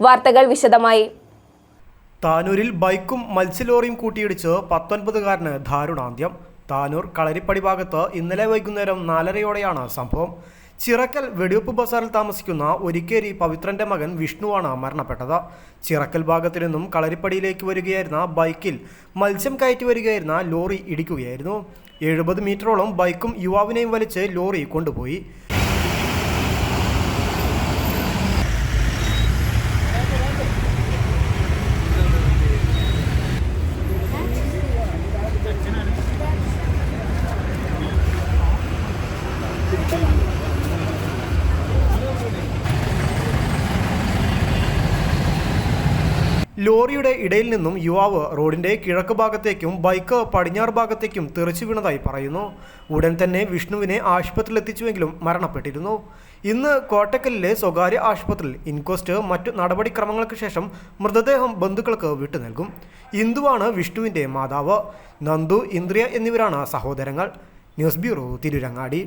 വാർത്തകൾ വിശദമായി. താനൂരിൽ ബൈക്കും മത്സ്യലോറിയും കൂട്ടിയിടിച്ച് പത്തൊൻപതുകാരന് ദാരുണാന്ത്യം. താനൂർ കളരിപ്പടി ഭാഗത്ത് ഇന്നലെ വൈകുന്നേരം നാലരയോടെയാണ് സംഭവം. ചിറക്കൽ വെടിവെപ്പ് ബസാറിൽ താമസിക്കുന്ന ഒരിക്കേരി പവിത്രന്റെ മകൻ വിഷ്ണുവാണ് മരണപ്പെട്ടത്. ചിറക്കൽ ഭാഗത്തു നിന്നും കളരിപ്പടിയിലേക്ക് വരികയായിരുന്ന ബൈക്കിൽ മത്സ്യം കയറ്റി വരികയായിരുന്ന ലോറി ഇടിക്കുകയായിരുന്നു. എഴുപത് മീറ്ററോളം ബൈക്കും യുവാവിനെയും വലിച്ച് ലോറി കൊണ്ടുപോയി. ലോറിയുടെ ഇടയിൽ നിന്നും യുവാവ് റോഡിന്റെ കിഴക്ക് ഭാഗത്തേക്കും ബൈക്ക് പടിഞ്ഞാറ് ഭാഗത്തേക്കും തെറിച്ചു വീണതായി പറയുന്നു. ഉടൻ തന്നെ വിഷ്ണുവിനെ ആശുപത്രിയിൽ എത്തിച്ചുവെങ്കിലും മരണപ്പെട്ടിരുന്നു. ഇന്ന് കോട്ടക്കലിലെ സ്വകാര്യ ആശുപത്രിയിൽ ഇൻക്വസ്റ്റ് മറ്റു നടപടിക്രമങ്ങൾക്ക് ശേഷം മൃതദേഹം ബന്ധുക്കൾക്ക് വിട്ടു നൽകും. ഇന്ദുവാണ് വിഷ്ണുവിന്റെ മാതാവ്. നന്ദു ഇന്ദ്രിയ എന്നിവരാണ് സഹോദരങ്ങൾ. News bureau Tirurangadi.